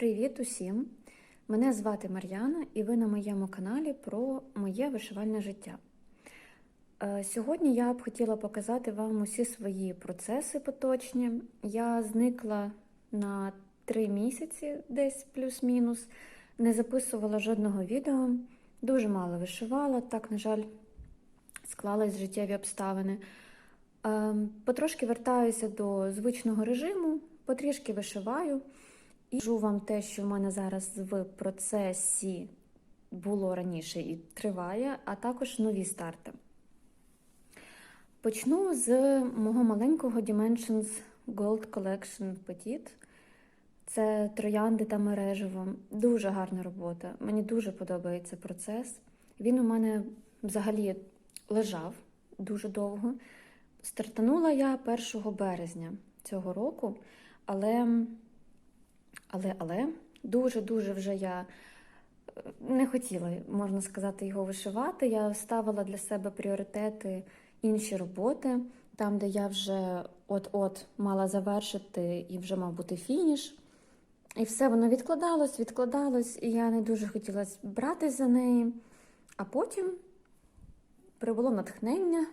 Привіт усім! Мене звати Мар'яна, і ви на моєму каналі про моє вишивальне життя. Е, Сьогодні я б хотіла показати вам усі свої процеси поточні. Я зникла на три місяці, десь плюс-мінус, не записувала жодного відео, дуже мало вишивала, так, на жаль, склались життєві обставини. Е, Потрошки вертаюся до звичного режиму, потрішки вишиваю. І кажу вам те, що в мене зараз в процесі було раніше і триває, а також нові старти. Почну з мого маленького Dimensions Gold Collection Petit. Це троянди та мережево. Дуже гарна робота. Мені дуже подобається процес. Він у мене взагалі лежав дуже довго. Стартанула я 1 березня цього року, але. Але, але дуже-дуже вже я е, не хотіла, можна сказати, його вишивати. Я ставила для себе пріоритети інші роботи, там, де я вже от-от мала завершити і вже мав бути фініш. І все воно відкладалось, відкладалось, і я не дуже хотіла братись за неї. А потім прибуло натхнення.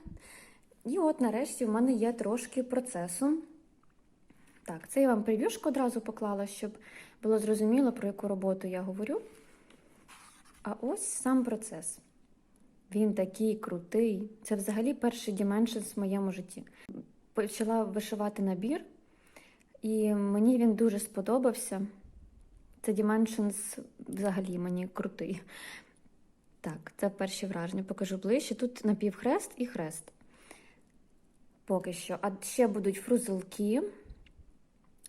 І от нарешті в мене є трошки процесу. Так, це я вам прев'юшку одразу поклала, щоб було зрозуміло, про яку роботу я говорю. А ось сам процес. Він такий крутий. Це взагалі перший Dimensions в моєму житті. Почала вишивати набір, і мені він дуже сподобався. Це Dimensions взагалі мені крутий. Так, це перші враження. Покажу ближче. Тут напівхрест і хрест. Поки що. А ще будуть фрузелки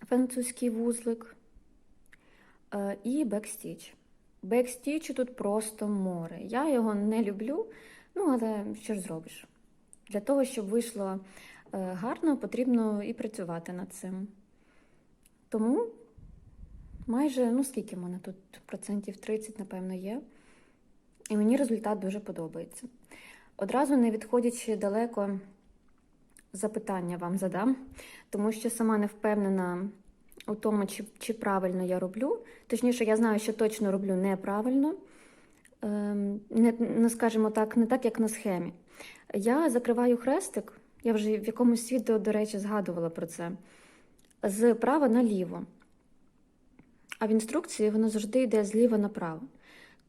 французький вузлик е, і бекстіч. Бекстічу тут просто море. Я його не люблю, ну але що ж зробиш? Для того, щоб вийшло е, гарно, потрібно і працювати над цим. Тому майже, ну скільки в мене тут процентів 30, напевно, є. І мені результат дуже подобається. Одразу не відходячи далеко запитання вам задам, тому що сама не впевнена у тому, чи, чи правильно я роблю. Точніше, я знаю, що точно роблю неправильно, ем, не, не скажімо так, не так, як на схемі. Я закриваю хрестик, я вже в якомусь відео, до речі, згадувала про це, з права наліво. А в інструкції воно завжди йде зліва направо.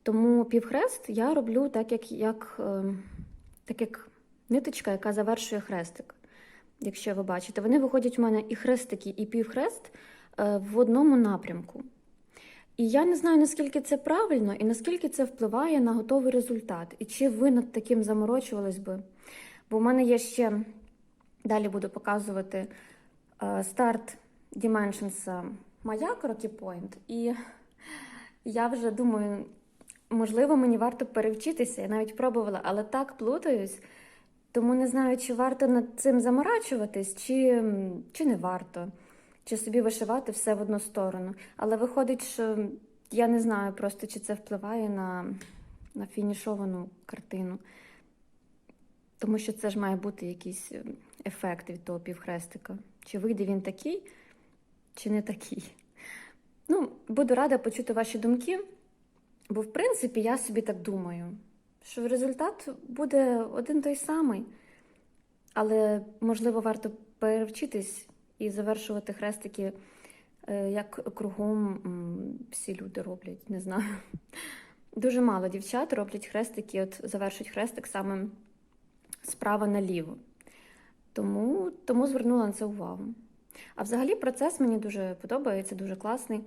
Тому півхрест я роблю так, як як, ем, так як ниточка, яка завершує хрестик якщо ви бачите, вони виходять у мене і хрестики, і півхрест е, в одному напрямку. І я не знаю, наскільки це правильно і наскільки це впливає на готовий результат. І чи ви над таким заморочувались би? Бо в мене є ще, далі буду показувати е, старт Dimensions Маяк Rocky Point. І я вже думаю, можливо, мені варто перевчитися. Я навіть пробувала, але так плутаюсь. Тому не знаю, чи варто над цим заморачуватись, чи, чи не варто, чи собі вишивати все в одну сторону. Але виходить, що я не знаю просто, чи це впливає на, на фінішовану картину. Тому що це ж має бути якийсь ем, ефект від того півхрестика. Чи вийде він такий, чи не такий. Ну, буду рада почути ваші думки, бо, в принципі, я собі так думаю що результат буде один той самий. Але, можливо, варто перевчитись і завершувати хрестики, е, як кругом всі люди роблять, не знаю. Дуже мало дівчат роблять хрестики, от завершують хрестик саме справа наліво. Тому, Тому звернула на це увагу. А взагалі процес мені дуже подобається, дуже класний.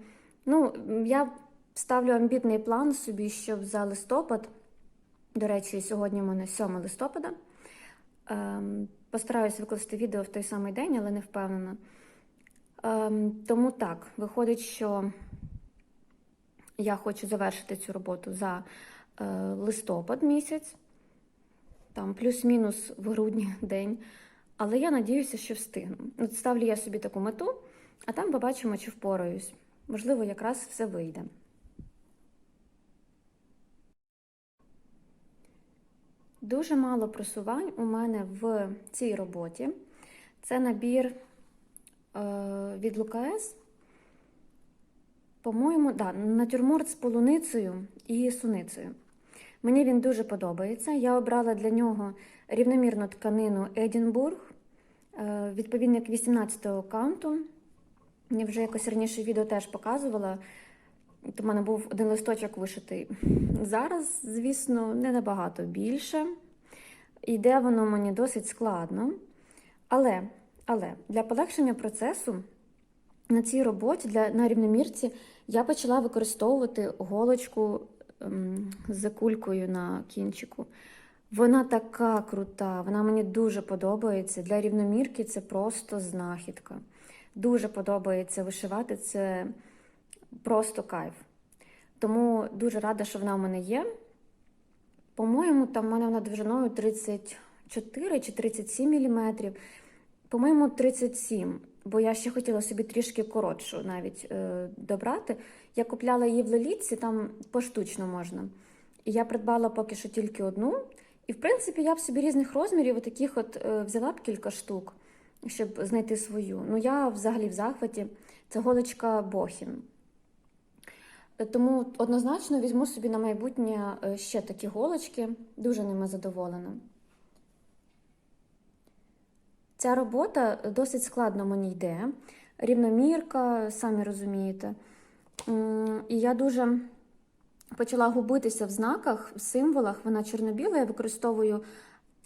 Ну, я ставлю амбітний план собі, щоб за листопад. До речі, сьогодні у мене 7 листопада. Ем, постараюсь викласти відео в той самий день, але не впевнена. Ем, тому так, виходить, що я хочу завершити цю роботу за е, листопад місяць, там плюс-мінус в грудні день. Але я надіюся, що встигну. От ставлю я собі таку мету, а там побачимо, чи впораюсь. Можливо, якраз все вийде. Дуже мало просувань у мене в цій роботі. Це набір е, від Лукас. По-моєму, да, натюрморт з полуницею і суницею. Мені він дуже подобається. Я обрала для нього рівномірну тканину Едінбург, е, відповідник 18-го канту. Я вже якось раніше відео теж показувала. У мене був один листочок вишитий. Зараз, звісно, не набагато більше. Йде воно мені досить складно. Але, але для полегшення процесу на цій роботі для, на рівномірці я почала використовувати голочку ем, з кулькою на кінчику. Вона така крута, вона мені дуже подобається. Для рівномірки це просто знахідка. Дуже подобається вишивати, це просто кайф. Тому дуже рада, що вона в мене є. По-моєму, там в мене вона довжиною 34 чи 37 мм. По-моєму, 37, бо я ще хотіла собі трішки коротшу навіть е, добрати. Я купляла її в Лелітці, там поштучно можна. І я придбала поки що тільки одну. І, в принципі, я б собі різних розмірів таких от е, взяла б кілька штук, щоб знайти свою. Ну, я взагалі в захваті. Це голочка Бохін. Е, Тому однозначно візьму собі на майбутнє е, ще такі голочки. Дуже ними задоволена. Ця робота досить складно мені йде. Рівномірка, самі розумієте. І я дуже почала губитися в знаках, в символах. Вона чорно-біла. Я використовую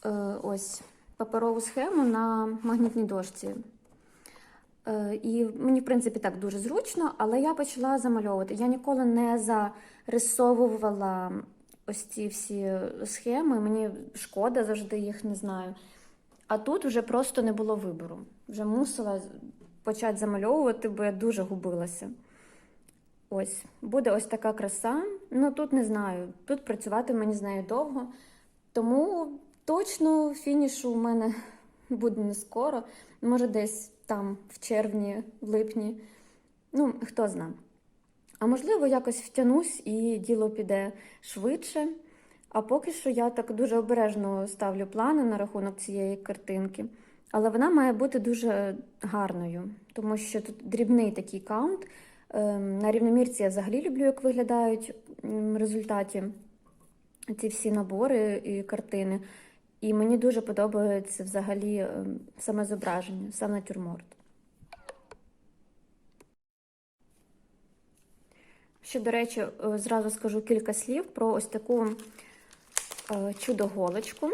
е, ось паперову схему на магнітній дошці. Е, І мені, в принципі, так дуже зручно, але я почала замальовувати. Я ніколи не зарисовувала ось ці всі схеми. Мені шкода завжди їх не знаю. А тут вже просто не було вибору. Вже мусила почати замальовувати, бо я дуже губилася. Ось, буде ось така краса. Ну тут не знаю. Тут працювати мені з нею довго. Тому точно фінішу у мене буде не скоро. Може, десь там, в червні, в липні. Ну, хто зна. А можливо, якось втягнусь і діло піде швидше. А поки що я так дуже обережно ставлю плани на рахунок цієї картинки. Але вона має бути дуже гарною, тому що тут дрібний такий каунт. Ем, На рівномірці я взагалі люблю, як виглядають в результаті ці всі набори і картини. І мені дуже подобається взагалі ем, саме зображення, сам натюрморт. Ще, до речі, е, зразу скажу кілька слів про ось таку е, чудо-голочку.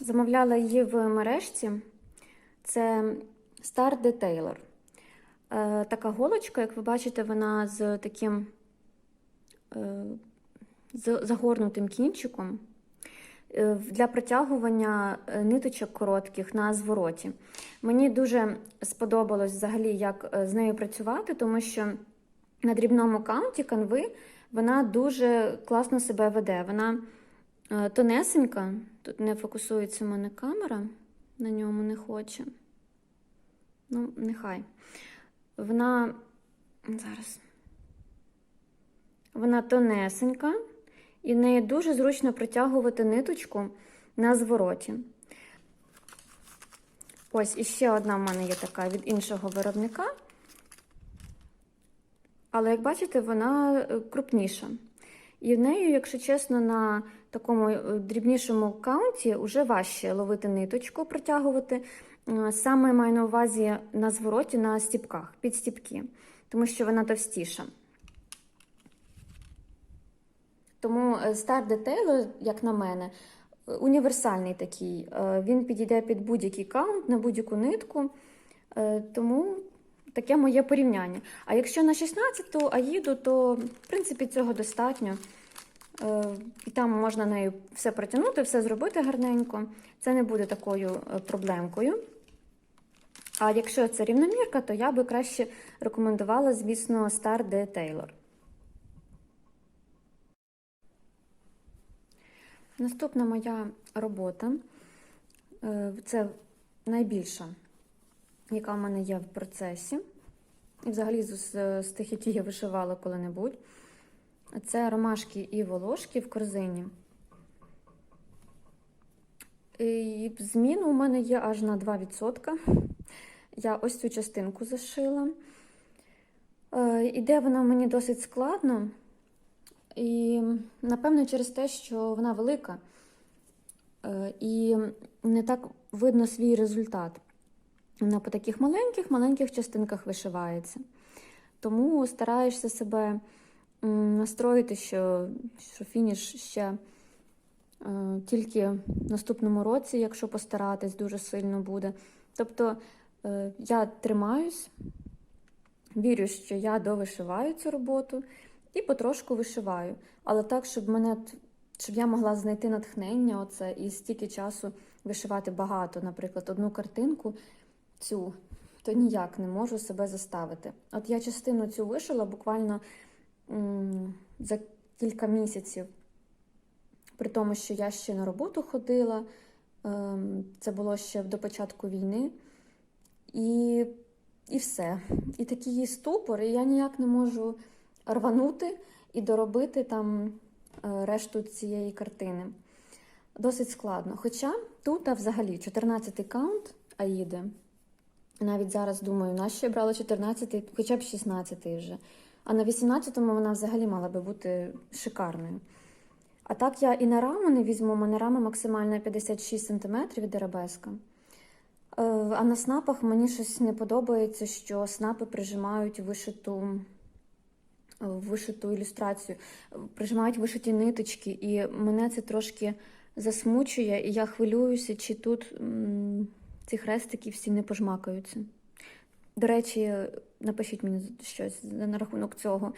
Замовляла її в мережці. Це Star Detailer. Е, Така голочка, як ви бачите, вона з таким з загорнутим кінчиком для протягування е, ниточок коротких на звороті. Мені дуже сподобалось взагалі, як е, з нею працювати, тому що на дрібному каунті канви вона дуже класно себе веде. Вона е, тонесенька, тут не фокусується в мене камера, на ньому не хоче. Ну, нехай. Вона зараз. Вона тонесенька, і в неї дуже зручно протягувати ниточку на звороті. Ось іще одна в мене є така від іншого виробника. Але, як бачите, вона е, крупніша. І в нею, якщо чесно, на такому е, дрібнішому каунті вже важче ловити ниточку, протягувати. Е, Саме маю на увазі на звороті, на стіпках, під стіпки, тому що вона товстіша. Тому е, Star Detail, як на мене, е, універсальний такий. Е, Він підійде під будь-який каунт, на будь-яку нитку. Е, Тому таке моє порівняння. А якщо на 16-ту аїду, то в принципі цього достатньо. Е, І там можна нею все протягнути, все зробити гарненько. Це не буде такою е, проблемкою. А якщо це рівномірка, то я би краще рекомендувала, звісно, Star D Taylor. Наступна моя робота е, це найбільша, яка в мене є в процесі. І взагалі з, з тих, які я вишивала коли-небудь. Це ромашки і волошки в корзині. І змін у мене є аж на 2%. Я ось цю частинку зашила. Е, Іде вона мені досить складно, і напевно через те, що вона велика е, і не так видно свій результат. Вона по таких маленьких, маленьких частинках вишивається. Тому стараєшся себе настроїти, що, що фініш ще е, тільки в наступному році, якщо постаратись, дуже сильно буде. Тобто е, я тримаюсь, вірю, що я довишиваю цю роботу і потрошку вишиваю. Але так, щоб мене щоб я могла знайти натхнення оце і стільки часу вишивати багато, наприклад, одну картинку цю, то ніяк не можу себе заставити. От я частину цю вишила буквально м, за кілька місяців, при тому, що я ще на роботу ходила, ем, це було ще до початку війни. І, і все. І такий ступор, і я ніяк не можу рванути і доробити там е, решту цієї картини. Досить складно. Хоча тут а взагалі 14-й каунт Аїди. Навіть зараз думаю, нащо я брала 14-й, хоча б 16-й вже. А на 18-му вона взагалі мала би бути шикарною. А так я і на раму не візьму, у мене рама максимальна 56 см від арабеска. Е, А на снапах мені щось не подобається, що снапи прижимають вишиту, вишиту ілюстрацію, е, прижимають вишиті ниточки, і мене це трошки засмучує, і я хвилююся, чи тут ці хрестики всі не пожмакаються. До речі, напишіть мені щось на рахунок цього.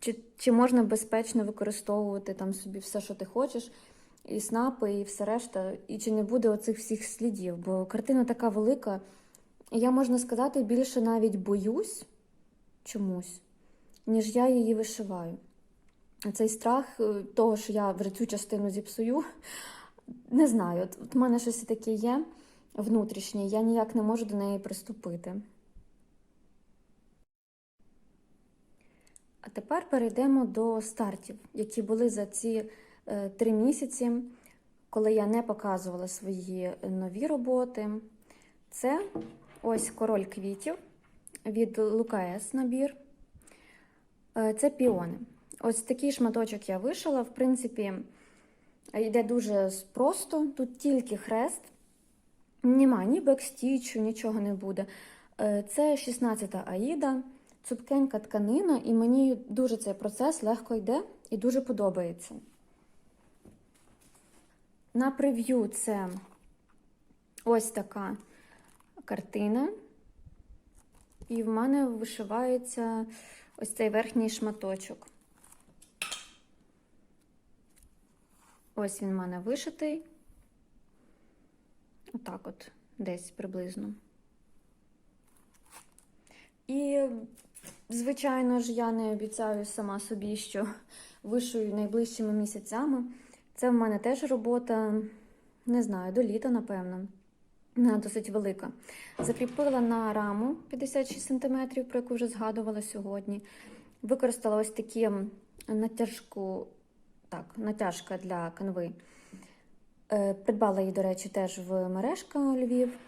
Чи, чи можна безпечно використовувати там собі все, що ти хочеш, і снапи, і все решта, і чи не буде оцих всіх слідів? Бо картина така велика, і я можна сказати, більше навіть боюсь чомусь, ніж я її вишиваю. Цей страх е, того, що я вже цю частину зіпсую, не знаю. От, от в мене щось таке є внутрішнє, я ніяк не можу до неї приступити. А тепер перейдемо до стартів, які були за ці е, три місяці, коли я не показувала свої нові роботи. Це ось король квітів від Лукаес набір. Е, Це піони. Ось такий шматочок я вишила. В принципі, йде дуже просто. Тут тільки хрест. Нема ні бекстічу, нічого не буде. Е, Це 16-та Аїда, цупкенька тканина, і мені дуже цей процес легко йде і дуже подобається. На прев'ю це ось така картина. І в мене вишивається ось цей верхній шматочок. Ось він в мене вишитий. Отак от, десь приблизно. І, звичайно ж, я не обіцяю сама собі, що вишию найближчими місяцями. Це в мене теж робота, не знаю, до літа, напевно. Досить велика. Закріпила на раму 56 см, про яку вже згадувала сьогодні. Використала ось такі натяжку, так, натяжка для канви. Е, Придбала її, до речі, теж в мережка Львів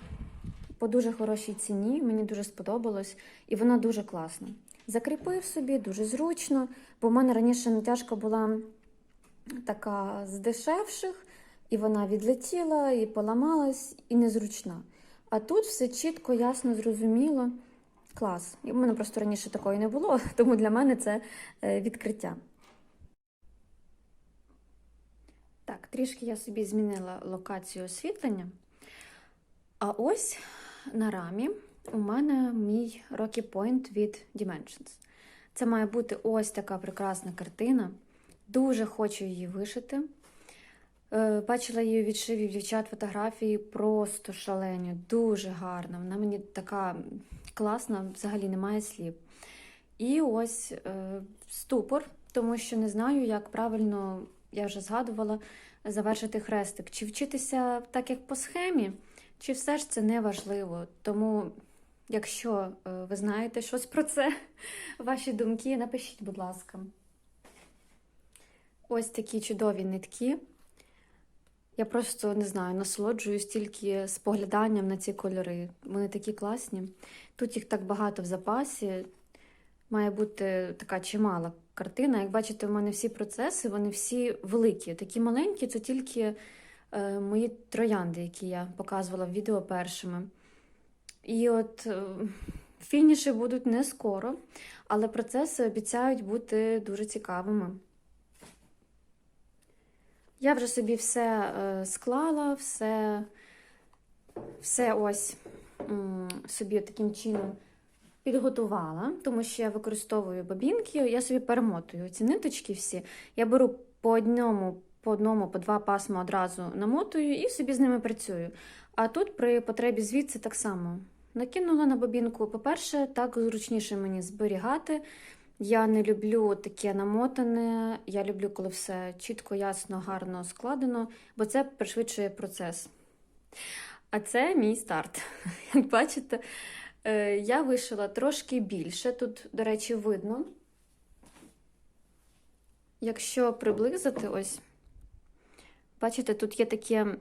по дуже хорошій ціні. Мені дуже сподобалось, і вона дуже класна. Закріпив собі дуже зручно, бо в мене раніше натяжка була така з дешевших, і вона відлетіла, і поламалась, і незручна. А тут все чітко, ясно, зрозуміло. Клас. І в мене просто раніше такої не було, тому для мене це е, відкриття. Так, трішки я собі змінила локацію освітлення. А ось на рамі у мене мій Rocky Point від Dimensions. Це має бути ось така прекрасна картина. Дуже хочу її вишити. Е, Бачила її у відшиві дівчат фотографії, просто шалені, дуже гарна. Вона мені така класна, взагалі немає слів. І ось е, ступор, тому що не знаю, як правильно, я вже згадувала, завершити хрестик. Чи вчитися так, як по схемі, чи все ж це не важливо. Тому, якщо е, ви знаєте щось про це, ваші думки, напишіть, будь ласка. Ось такі чудові нитки. Я просто не знаю, насолоджуюсь тільки спогляданням на ці кольори. Вони такі класні. Тут їх так багато в запасі. має бути така чимала картина. Як бачите, в мене всі процеси, вони всі великі. Такі маленькі це тільки е, мої троянди, які я показувала в відео першими. І от е, фініші будуть не скоро, але процеси обіцяють бути дуже цікавими. Я вже собі все е, склала, все, все ось собі таким чином підготувала, тому що я використовую бобінки, я собі перемотую ці ниточки всі. Я беру по одному, по одному, по два пасма одразу намотую і собі з ними працюю. А тут при потребі звідси так само. Накинула на бобінку. По-перше, так зручніше мені зберігати. Я не люблю таке намотане, я люблю, коли все чітко, ясно, гарно складено, бо це пришвидшує процес. А це мій старт. Як бачите, е, я вишила трошки більше. Тут, до речі, видно. Якщо приблизити, ось, бачите, тут є таке.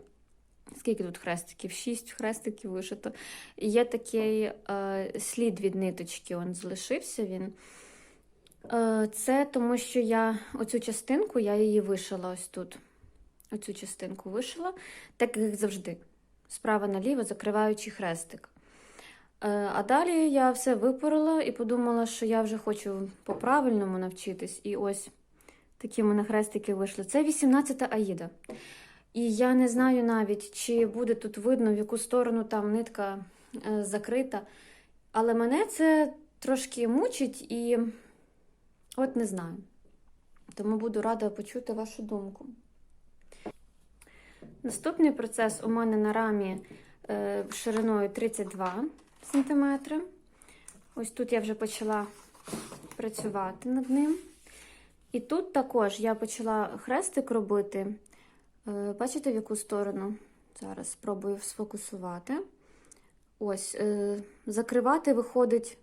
Скільки тут хрестиків? Шість хрестиків вишито. Є такий е, слід від ниточки, он залишився він. Е, Це тому, що я оцю частинку, я її вишила ось тут. Оцю частинку вишила, так як завжди. Справа наліво, закриваючи хрестик. Е, А далі я все випорила і подумала, що я вже хочу по-правильному навчитись. І ось такі в мене хрестики вийшли. Це 18-та Аїда. І я не знаю навіть, чи буде тут видно, в яку сторону там нитка е, закрита. Але мене це трошки мучить і от не знаю. Тому буду рада почути вашу думку. Наступний процес у мене на рамі е, шириною 32 см. Ось тут я вже почала працювати над ним. І тут також я почала хрестик робити. Е, Бачите, в яку сторону? Зараз спробую сфокусувати. Ось, е, закривати виходить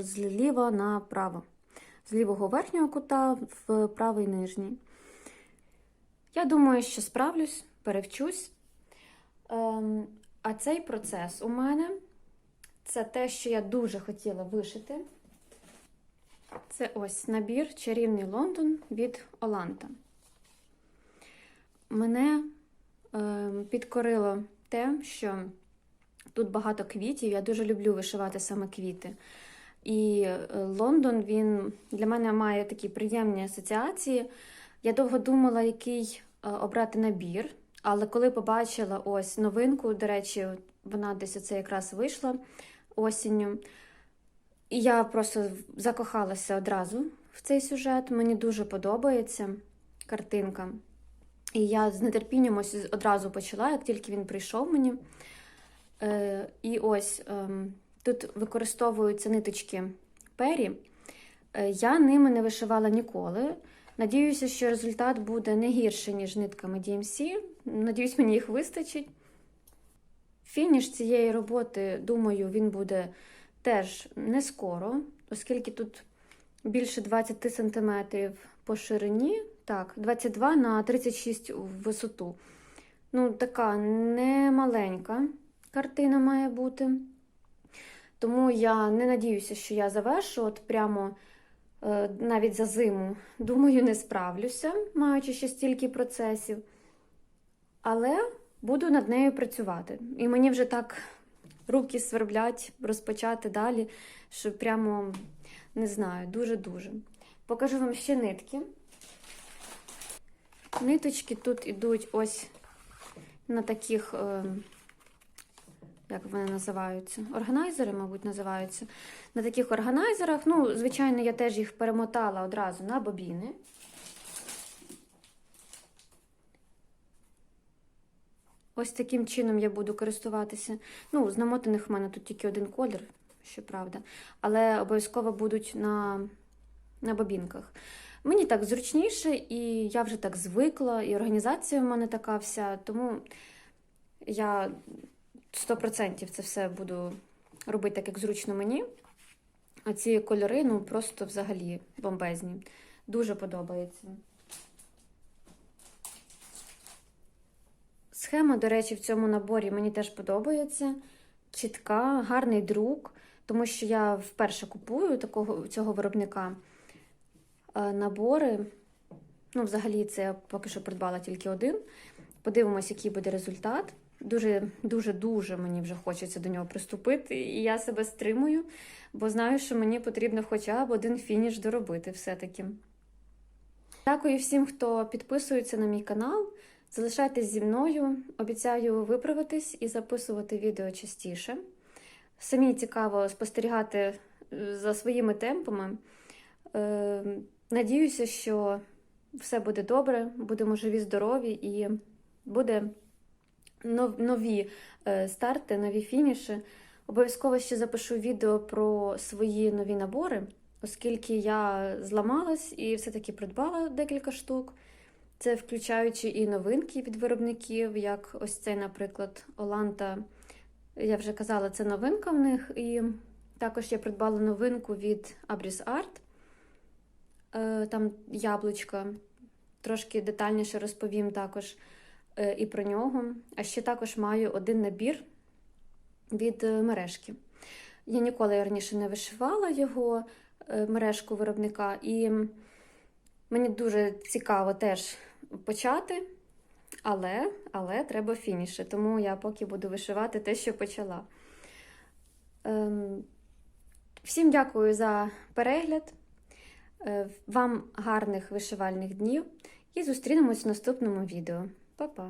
зліва направо. З лівого верхнього кута в правий нижній. Я думаю, що справлюсь, перевчусь. Ем, а цей процес у мене це те, що я дуже хотіла вишити. Це ось набір Чарівний Лондон від Оланта. Мене е, підкорило те, що тут багато квітів. Я дуже люблю вишивати саме квіти. І е, Лондон він для мене має такі приємні асоціації. Я довго думала, який е, обрати набір, але коли побачила ось новинку, до речі, вона десь оце якраз вийшла осінню. І я просто закохалася одразу в цей сюжет. Мені дуже подобається картинка. І я з нетерпінням ось одразу почала, як тільки він прийшов мені. Е, І ось е, тут використовуються ниточки пері. Е, я ними не вишивала ніколи. Надіюся, що результат буде не гірше, ніж нитками DMC. Надіюсь, мені їх вистачить. Фініш цієї роботи, думаю, він буде теж не скоро, оскільки тут більше 20 см по ширині, так, 22 на 36 в висоту. Ну, така немаленька картина має бути. Тому я не надіюся, що я завершу от прямо е, навіть за зиму. Думаю, не справлюся, маючи ще стільки процесів. Але буду над нею працювати. І мені вже так руки сверблять розпочати далі, що прямо не знаю, дуже-дуже. Покажу вам ще нитки. Ниточки тут ідуть ось на таких, е, як вони називаються? Органайзери, мабуть, називаються. На таких органайзерах. Ну, звичайно, я теж їх перемотала одразу на бобіни. Ось таким чином я буду користуватися. Ну, з намотаних в мене тут тільки один колір, щоправда, але обов'язково будуть на, на бобінках. Мені так зручніше, і я вже так звикла, і організація в мене така вся, тому я 100% це все буду робити так, як зручно мені. А ці кольори, ну, просто взагалі бомбезні. Дуже подобається. Схема, до речі, в цьому наборі мені теж подобається. Чітка, гарний друк. тому що я вперше купую такого цього виробника е, набори. Ну, взагалі, це я поки що придбала тільки один. Подивимось, який буде результат. Дуже, дуже, дуже мені вже хочеться до нього приступити, і я себе стримую, бо знаю, що мені потрібно хоча б один фініш доробити все-таки. Дякую всім, хто підписується на мій канал. Залишайтесь зі мною. Обіцяю виправитись і записувати відео частіше. Самі цікаво спостерігати е, за своїми темпами. Е, Надіюся, що все буде добре, будемо живі, здорові і буде нові е, старти, нові фініші. Обов'язково ще запишу відео про свої нові набори, оскільки я зламалась і все-таки придбала декілька штук. Це включаючи і новинки від виробників, як ось цей, наприклад, Оланта. Я вже казала, це новинка в них. І також я придбала новинку від Abris Art. Е, Там яблучка. Трошки детальніше розповім також і про нього. А ще також маю один набір від е, мережки. Я ніколи раніше не вишивала його, е, мережку виробника, і мені дуже цікаво теж почати, але, але треба фініші, тому я поки буду вишивати те, що почала. Ем, Всім дякую за перегляд. Е, Вам гарних вишивальних днів і зустрінемось в наступному відео. Па-па!